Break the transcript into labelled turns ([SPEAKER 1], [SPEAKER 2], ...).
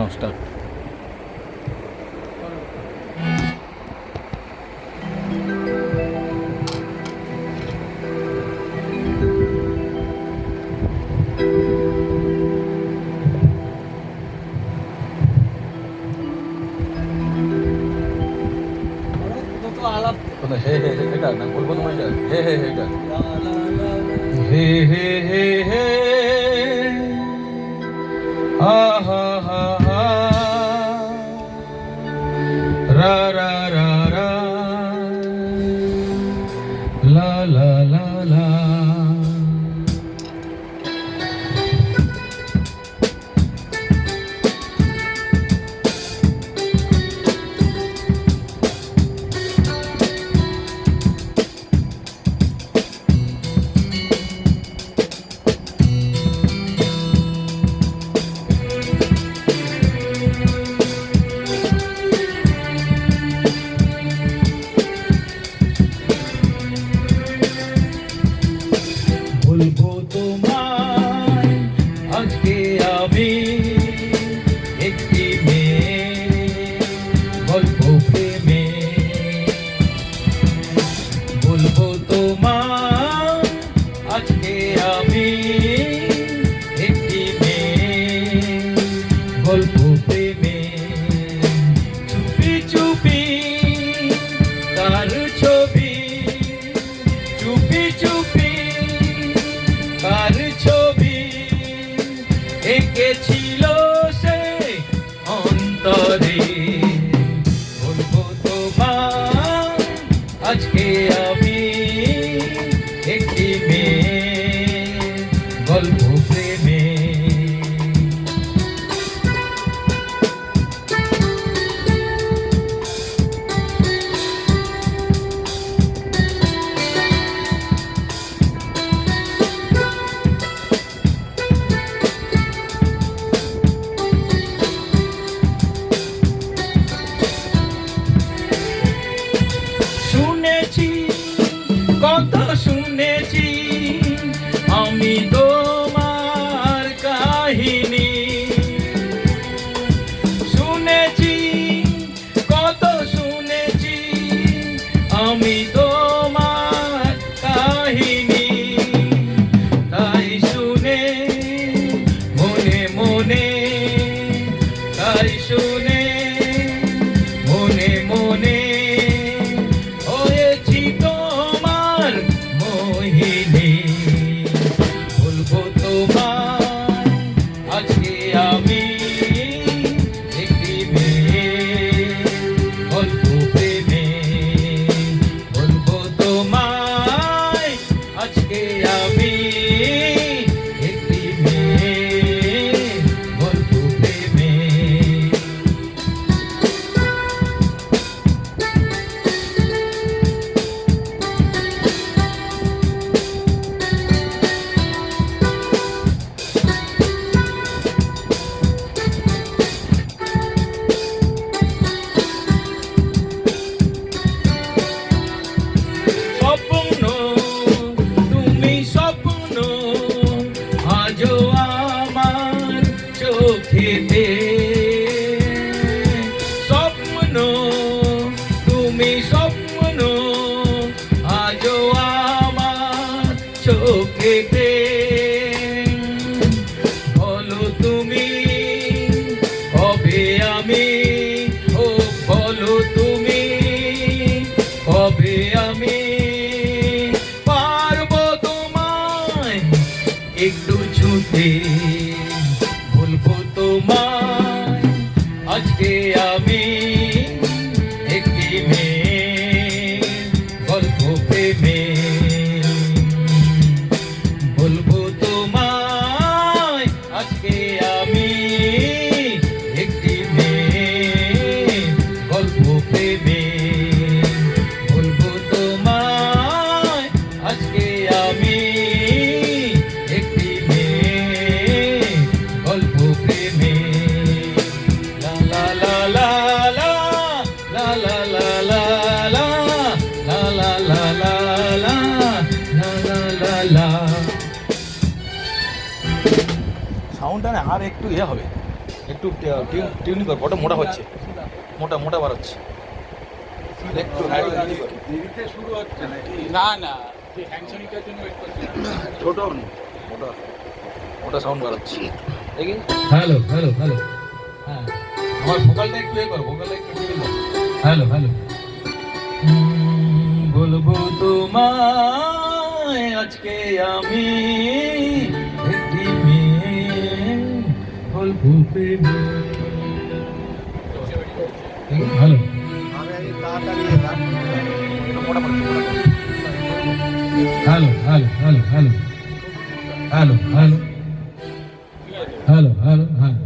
[SPEAKER 1] নাও start হে হে হে এটা না বলব তোমায় হে হে হে এটা হে হে হে হে। রা রা Hold. শুনেছি, আমি তোমার কাহিনী। শুনেছি, কত শুনেছি, আমি তোমার কাহিনী। তাই শুনে, মনে মনে, তাই শুনে খেতে তুমি কবে আমি ও বলো তুমি কবে আমি একটু ছুটে সাউন্ডটা না আর একটু ইয়ে হবে। একটু টিউনি কর বড় মোটা হচ্ছে। মোটা মোটা বার হচ্ছে।
[SPEAKER 2] না না।
[SPEAKER 1] সাউন্ড হচ্ছে। দেখি।
[SPEAKER 3] Hello hello hello.
[SPEAKER 1] হ্যাঁ। আমার একটু ইয়ে
[SPEAKER 3] হ্যালো হ্যালো।
[SPEAKER 1] বলব আজকে আমি প্রেমে
[SPEAKER 3] hello hello hello hello hello hello hello hello hello